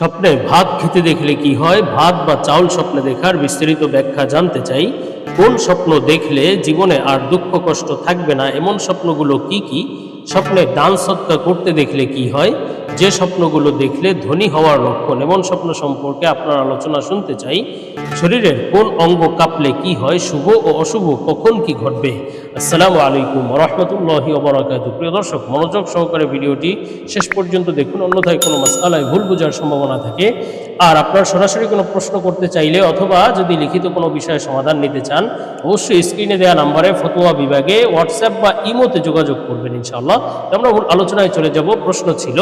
স্বপ্নে ভাত খেতে দেখলে কি হয়? ভাত বা চাউল স্বপ্নে দেখার বিস্তারিত ব্যাখ্যা জানতে চাই। কোন স্বপ্ন দেখলে জীবনে আর দুঃখ কষ্ট থাকবে না? এমন স্বপ্নগুলো কি কি? স্বপ্নে দান সৎকার করতে দেখলে কি হয়? যে স্বপ্নগুলো দেখলে ধনী হওয়ার লক্ষণ। এমন স্বপ্ন সম্পর্কে আপনার আলোচনা শুনতে চাই। শরীরের কোন অঙ্গ কাঁপলে কি হয়, শুভ ও অশুভ, কখন কি ঘটবে? আসসালামু আলাইকুম রহমতুল্লাহি ওবরাকাত প্রিয় দর্শক, মনোযোগ সহকারে ভিডিওটি শেষ পর্যন্ত দেখুন, অন্যথায় কোনো মাসালায় ভুল বোঝার সম্ভাবনা থাকে। আর আপনার সরাসরি কোনো প্রশ্ন করতে চাইলে অথবা যদি লিখিত কোনো বিষয়ে সমাধান নিতে চান, অবশ্যই স্ক্রিনে দেওয়া নাম্বারে ফতোয়া বিভাগে হোয়াটসঅ্যাপ বা ইমোতে যোগাযোগ করবেন ইনশাআল্লাহ। আমরা আলোচনায় চলে যাব। প্রশ্ন ছিল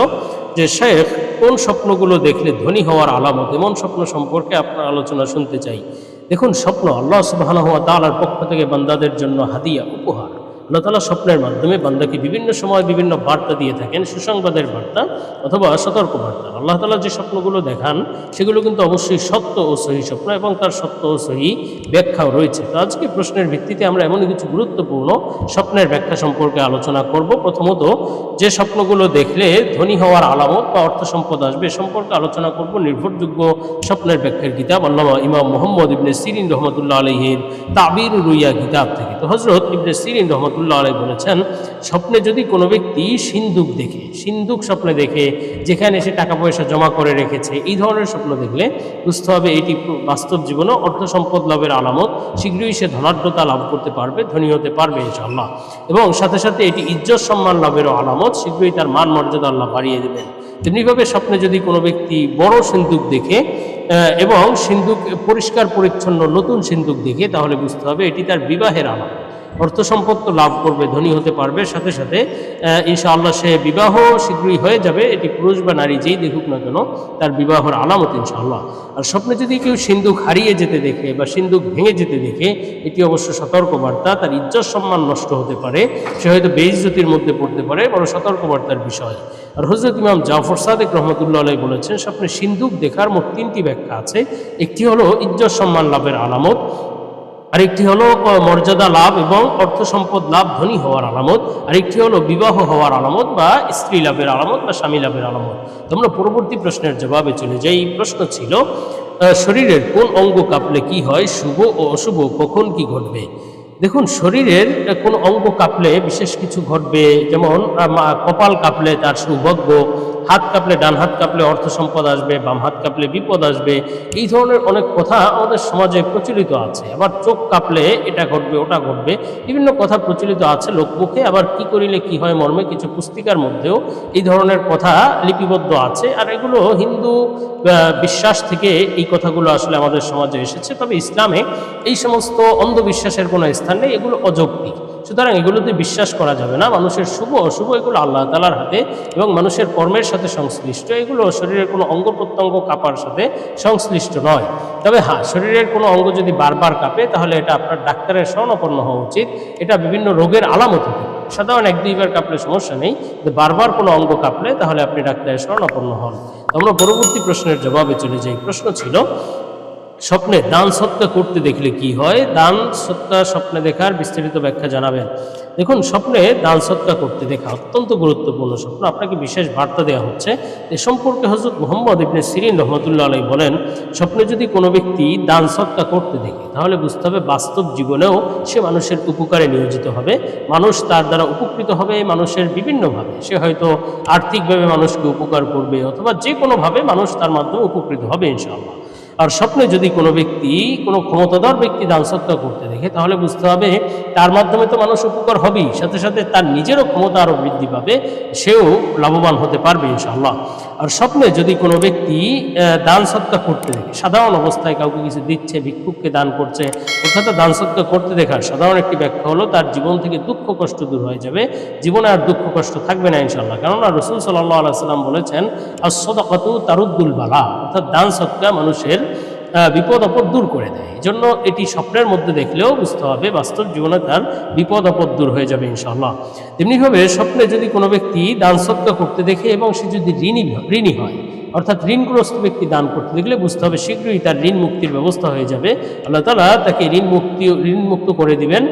যে শেখ কোন স্বপ্নগুলো দেখলে ধনী হওয়ার আলামত, এমন স্বপ্ন সম্পর্কে আপনার আলোচনা শুনতে চাই। দেখুন, স্বপ্ন আল্লাহ সুবাহ তালার পক্ষ থেকে বান্দাদের জন্য হাদিয়া, উপহার। আল্লাহ তালা স্বপ্নের মাধ্যমে বান্দাকে বিভিন্ন সময় বিভিন্ন বার্তা দিয়ে থাকেন, সুসংবাদের বার্তা অথবা সতর্ক বার্তা আল্লাহ তালা যে স্বপ্নগুলো দেখান, সেগুলো কিন্তু অবশ্যই সত্য ও সহি স্বপ্ন এবং তার সত্য ও সহি ব্যাখ্যাও রয়েছে। তো আজকে প্রশ্নের ভিত্তিতে আমরা এমন কিছু গুরুত্বপূর্ণ স্বপ্নের ব্যাখ্যা সম্পর্কে আলোচনা করব। প্রথমত, যে স্বপ্নগুলো দেখলে ধনী হওয়ার আলামত বা অর্থ সম্পদ আসবে সম্পর্কে আলোচনা করব। নির্ভরযোগ্য স্বপ্নের ব্যাখ্যার কিতাব আল্লামা ইমাম মোহাম্মদ ইবনে সিরিন রহমতুল্লাহ আলহির তাবির রুইয়া কিতাব থেকে। তো হজরত ইবনে সিরিন রহমতুল্লাহ আলহ বলেছেন, স্বপ্নে যদি কোনো ব্যক্তি সিন্দুক দেখে সিন্দুক স্বপ্নে দেখে, যেখানে সে টাকা পয়সা জমা করে রেখেছে, এই ধরনের স্বপ্ন দেখলে বুঝতে হবে এটি বাস্তব জীবনে অর্থ সম্পদ লাভের আলামত, শীঘ্রই সে ধনাঢ্যতা লাভ করতে পারবে, ধনী হতে পারবে ইনশাআল্লাহ। এবং সাথে সাথে এটি ইজ্জত সম্মান লাভেরও আলামত, শীঘ্রই তার মান মর্যাদা আল্লাহ বাড়িয়ে দেবেন। তেমনিভাবে স্বপ্নে যদি কোনো ব্যক্তি বড় সিন্দুক দেখে এবং সিন্দুক পরিষ্কার, পরিচ্ছন্ন, নতুন সিন্দুক দেখে তাহলে বুঝতে হবে এটি তার বিবাহের আলামত অর্থ সম্পদ তো লাভ করবে, ধনী হতে পারবে। সাথে সাথে ইনশাআল্লাহ সে বিবাহ শীঘ্রই হয়ে যাবে। এটি পুরুষ বা নারী যেই দেখুক না কেন তার বিবাহর আলামত ইনশাআল্লাহ। আর স্বপ্নে যদি কেউ সিন্দুক হারিয়ে যেতে দেখে বা সিন্দুক ভেঙে যেতে দেখে, এটি অবশ্য সতর্কবার্তা। তার ইজ্জত সম্মান নষ্ট হতে পারে। সে হয়তো বেইজ্জতির মধ্যে পড়তে পারে, বড় সতর্কবার্তার বিষয়। আর হজরত ইমাম জাফর সাদেক রহমতুল্লাহ আলাই বলেছেন, স্বপ্নে সিন্দুক দেখার মোট তিনটি ব্যাখ্যা আছে। একটি হলো ইজ্জত সম্মান লাভের আলামত, আরেকটি হলো মর্যাদা লাভ এবং অর্থ সম্পদ লাভ ধনী হওয়ার আলামত, আরেকটি হলো বিবাহ হওয়ার আলামত বা স্ত্রী লাভের আলামত বা স্বামী লাভের আলামত। তোমরা পরবর্তী প্রশ্নের জবাবে চলে যাই। প্রশ্ন ছিল শরীরের কোন অঙ্গ কাঁপলে কি হয়, শুভ ও অশুভ, কখন কি ঘটবে? দেখুন, শরীরের কোন অঙ্গ কাঁপলে বিশেষ কিছু ঘটবে, যেমন কপাল কাঁপলে তার সৌভাগ্য, হাত কাঁপলে ডান হাত কাঁপলে অর্থ সম্পদ আসবে, বাম হাত কাঁপলে বিপদ আসবে, এই ধরনের অনেক কথা আমাদের সমাজে প্রচলিত আছে। আবার চোখ কাঁপলে এটা ঘটবে, ওটা ঘটবে, বিভিন্ন কথা প্রচলিত আছে লোকমুখে, আবার কি করিলে কি হয় মর্মে, কিছু পুস্তিকার মধ্যেও এই ধরনের কথা লিপিবদ্ধ আছে, আর এগুলো হিন্দু বিশ্বাস থেকে এই কথাগুলো আসলে আমাদের সমাজে এসেছে। তবে ইসলামে এই সমস্ত অন্ধবিশ্বাসের কোনো স্থান নেই, এগুলো অযৌক্তিক। সুতরাং এগুলোতে বিশ্বাস করা যাবে না। মানুষের শুভ, অশুভ এগুলো আল্লাহ তালার হাতে এবং মানুষের কর্মের সাথে সংশ্লিষ্ট। এগুলো শরীরের কোনো অঙ্গ প্রত্যঙ্গ কাঁপার সাথে সংশ্লিষ্ট নয়। তবে হ্যাঁ শরীরের কোনো অঙ্গ যদি বারবার কাঁপে, তাহলে এটা আপনার ডাক্তারের শরণাপন্ন হওয়া উচিত। এটা বিভিন্ন রোগের আলামত হতে সাধারণ এক দুইবার কাঁপলে সমস্যা নেই বারবার কোনো অঙ্গ কাঁপলে তাহলে আপনি ডাক্তারের শরণাপন্ন হন। আমরা পরবর্তী প্রশ্নের জবাবে চলে যাই। প্রশ্ন ছিল স্বপ্নে, দান সত্তা করতে দেখলে কি হয়? দান সৎকা স্বপ্নে দেখার বিস্তারিত ব্যাখ্যা জানাবেন। দেখুন, স্বপ্নে দান সত্তা করতে দেখা অত্যন্ত গুরুত্বপূর্ণ স্বপ্ন। আপনাকে বিশেষ বার্তা দেওয়া হচ্ছে, এ সম্পর্কে হজরত মোহাম্মদ ইবনে সিরিন রহমতুল্লাহ আলাই বলেন, স্বপ্নে যদি কোনো ব্যক্তি দান সত্তা করতে দেখে, তাহলে বুঝতে হবে বাস্তব জীবনেও সে মানুষের উপকারে নিয়োজিত হবে। মানুষ তার দ্বারা উপকৃত হবে মানুষের বিভিন্নভাবে। সে হয়তো আর্থিকভাবে মানুষকে উপকার করবে অথবা যে কোনোভাবে মানুষ তার মাধ্যমে উপকৃত হবে ইনশাআল্লাহ। আর স্বপ্নে যদি কোনো ব্যক্তি, কোনো ক্ষমতাধর ব্যক্তি দান সৎকার করতে দেখে, তাহলে বুঝতে হবে তার মাধ্যমে তো মানুষ উপকার হবেই। সাথে সাথে তার নিজেরও ক্ষমতা আরও বৃদ্ধি পাবে, সেও লাভবান হতে পারবে ইনশাআল্লাহ। আর স্বপ্নে যদি কোনো ব্যক্তি দান সৎকার করতে দেখে, সাধারণ অবস্থায় কাউকে কিছু দিচ্ছে, ভিক্ষুককে দান করছে, অর্থাৎ দান সৎকার করতে দেখার সাধারণ একটি ব্যাখ্যা হলো, তার জীবন থেকে দুঃখ কষ্ট দূর হয়ে যাবে। জীবনে আর দুঃখ কষ্ট থাকবে না ইনশাল্লাহ কেননা রসুল সাল্লাহ আলাইসাল্লাম বলেছেন আর সদকাত তারুদ্দুল বালা অর্থাৎ দান সৎকার মানুষের বিপদ আপদ দূর করে দেয়। এই জন্য এটি স্বপ্নের মধ্যে দেখলেও বুঝতে হবে বাস্তব জীবনে তার বিপদ আপদ দূর হয়ে যাবে ইনশাল্লাহ তেমনিভাবে স্বপ্নে যদি কোনো ব্যক্তি দান সৎকার করতে দেখে এবং সে যদি ঋণী ঋণী হয়, অর্থাৎ ঋণগ্রস্ত ব্যক্তি দান করতে দেখলে বুঝতে হবে শীঘ্রই তার ঋণ মুক্তির ব্যবস্থা হয়ে যাবে। আল্লাহ তালা তাকে ঋণ মুক্তি, ঋণ মুক্ত করে দিবেন।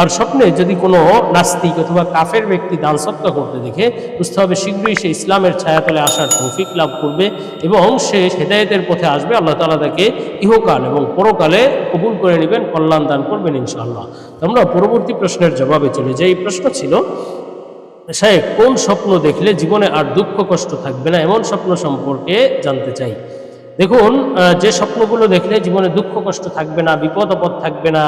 আর স্বপ্নে যদি কোনো নাস্তিক অথবা কাফের ব্যক্তি দান সত্তা করতে দেখে, বুঝতে হবে শীঘ্রই সে ইসলামের ছায়াতলে আসার তৌফিক লাভ করবে এবং সে হেদায়েতের পথে আসবে। আল্লাহ তালা তাকে ইহকাল এবং পরকালে কবুল করে নেবেন, কল্যাণ দান করবেন ইনশাআল্লাহ। আমরা পরবর্তী প্রশ্নের জবাবে চলে যাই। এই প্রশ্ন ছিল, সাহেব, কোন স্বপ্ন দেখলে জীবনে আর দুঃখ কষ্ট থাকবে না? এমন স্বপ্ন সম্পর্কে জানতে চাই। দেখুন যে স্বপ্নগুলো দেখলে জীবনে দুঃখ কষ্ট থাকবে না, বিপদ আপদ থাকবে না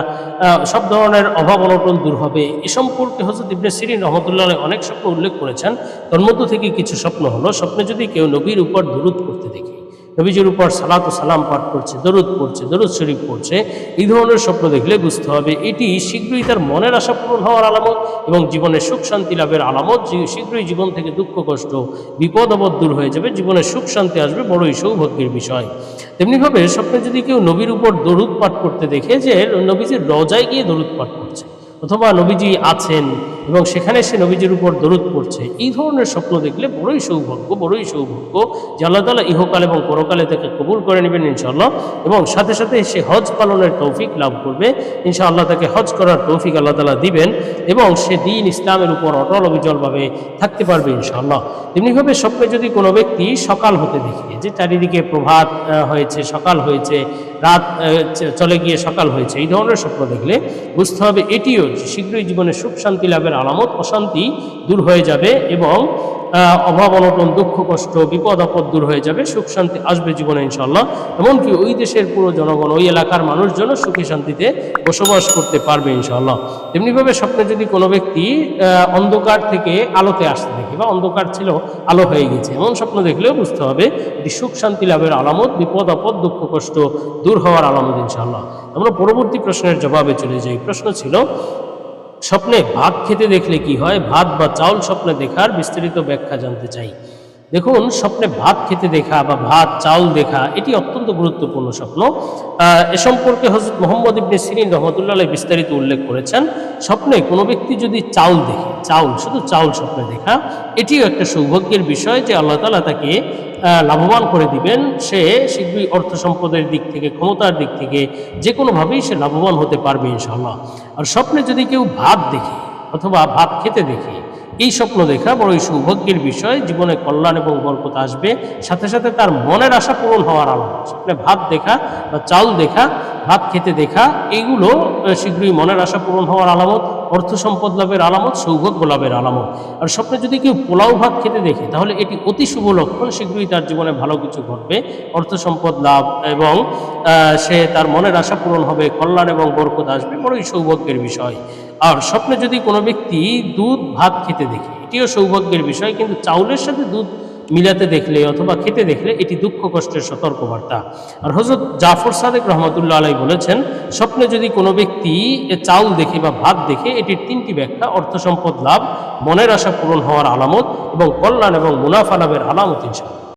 সব ধরনের অভাব অনটন দূর হবে। এ সম্পর্কে হজরত ইবনে সিরিন রহমতুল্লাহ অনেক স্বপ্ন উল্লেখ করেছেন। তার মধ্য থেকে কিছু স্বপ্ন হলো, স্বপ্নে যদি কেউ নবীর উপর দুরুদ করতে দেখে নবীজির উপর সালাত ও সালাম পাঠ করছে, দরুদ পড়ছে, দরুদ শরীফ পড়ছে, এই ধরনের স্বপ্ন দেখলে বুঝতে হবে এটি শীঘ্রই তার মনের আশা পূরণ হওয়ার আলামত এবং জীবনের সুখ শান্তি লাভের আলামত শীঘ্রই জীবন থেকে দুঃখ, কষ্ট, বিপদ, আপদ দূর হয়ে যাবে, জীবনে সুখ শান্তি আসবে, বড়ই সৌভাগ্যের বিষয়। তেমনিভাবে স্বপ্নে যদি কেউ নবীর উপর দরুদ পাঠ করতে দেখে যে নবীজির রজায় গিয়ে দরুদ পাঠ করছে অথবা নবীজি আছেন এবং সেখানে সে নবীজির উপর দরুদ পড়ছে, এই ধরনের স্বপ্ন দেখলে বড়ই সৌভাগ্য বড়ই সৌভাগ্য যে আল্লাহ তালা ইহকাল এবং পরকালে তাকে কবুল করে নেবেন ইনশাআল্লাহ এবং সাথে সাথে সে হজ পালনের তৌফিক লাভ করবে। ইনশাআল্লাহ তাকে হজ করার তৌফিক আল্লাহ তালা দিবেন এবং সে দিন ইসলামের উপর অটল অবিচলভাবে থাকতে পারবে ইনশাআল্লাহ। তেমনিভাবে স্বপ্নে যদি কোনো ব্যক্তি সকাল হতে দেখে যে চারিদিকে প্রভাত হয়েছে, সকাল হয়েছে, রাত চলে গিয়ে সকাল হয়েছে, এই ধরনের স্বপ্ন দেখলে বুঝতে হবে এটিও শীঘ্রই জীবনে সুখ, শান্তি লাভের আলামত, অশান্তি দূর হয়ে যাবে এবং অভাব, অনটন, দুঃখ, কষ্ট, বিপদ, আপদ দূর হয়ে যাবে। সুখ, শান্তি আসবে জীবনে ইনশাল্লাহ এমনকি ওই দেশের পুরো জনগণ, ওই এলাকার মানুষজন সুখী, শান্তিতে বসবাস করতে পারবে ইনশাল্লাহ তেমনিভাবে স্বপ্নে যদি কোনো ব্যক্তি অন্ধকার থেকে আলোতে আসতে দেখে বা অন্ধকার ছিল, আলো হয়ে গেছে, এমন স্বপ্ন দেখলেও বুঝতে হবে এটি সুখ, শান্তি লাভের আলামত, বিপদ, আপদ, দুঃখ, কষ্ট দূর হওয়ার আলামত ইনশাল্লাহ আমরা পরবর্তী প্রশ্নের জবাবে চলে যাই। প্রশ্ন ছিল স্বপ্নে ভাত খেতে দেখলে কি হয়? ভাত বা চাউল স্বপ্নে দেখার বিস্তারিত ব্যাখ্যা জানতে চাই। দেখুন, স্বপ্নে ভাত খেতে দেখা বা ভাত, চাউল দেখা, এটি অত্যন্ত গুরুত্বপূর্ণ স্বপ্ন। এ সম্পর্কে হজরত মোহাম্মদ ইবনে সিরিন রহমতুল্লাহ বিস্তারিত উল্লেখ করেছেন, স্বপ্নে কোনো ব্যক্তি যদি চাউল দেখে, চাউল, শুধু চাউল স্বপ্নে দেখা, এটিও একটা সৌভাগ্যের বিষয় যে আল্লাহ তালা তাকে লাভবান করে দিবেন। সে শীঘ্রই অর্থ সম্পদের দিক থেকে, ক্ষমতার দিক থেকে যে কোনোভাবেই সে লাভবান হতে পারবে ইনশাল্লাহ আর স্বপ্নে যদি কেউ ভাত দেখে, অথবা ভাত খেতে দেখে এই স্বপ্ন দেখা বড়ই সৌভাগ্যের বিষয়, জীবনে কল্যাণ এবং বরকত আসবে। সাথে সাথে তার মনের আশা পূরণ হওয়ার আলামত স্বপ্নে ভাত দেখা বা চাউল দেখা, ভাত খেতে দেখা এইগুলো শীঘ্রই মনের আশা পূরণ হওয়ার আলামত, অর্থ সম্পদ লাভের আলামত, সৌভাগ্য লাভের আলামত। আর স্বপ্নে যদি কেউ পোলাও ভাত খেতে দেখে, তাহলে এটি অতি শুভ লক্ষণ, শীঘ্রই তার জীবনে ভালো কিছু ঘটবে। অর্থ সম্পদ লাভ এবং সে তার মনের আশা পূরণ হবে, কল্যাণ এবং বরকত আসবে, বড়ই সৌভাগ্যের বিষয়। আর স্বপ্নে যদি কোনো ব্যক্তি দুধ, ভাত খেতে দেখে, এটিও সৌভাগ্যের বিষয়, কিন্তু চাউলের সাথে দুধ মিলাতে দেখলে অথবা খেতে দেখলে এটি দুঃখ, কষ্টের সতর্কবার্তা। আর হজরত জাফর সাদেক রহমতুল্লাহ আলাই বলেছেন, স্বপ্নে যদি কোনো ব্যক্তি চাউল দেখে বা ভাত দেখে, এটির তিনটি ব্যাখ্যা, অর্থ সম্পদ লাভ, মনের আশা পূরণ হওয়ার আলামত এবং কল্যাণ এবং মুনাফা লাভের আলামত, ইনশাআল্লাহ।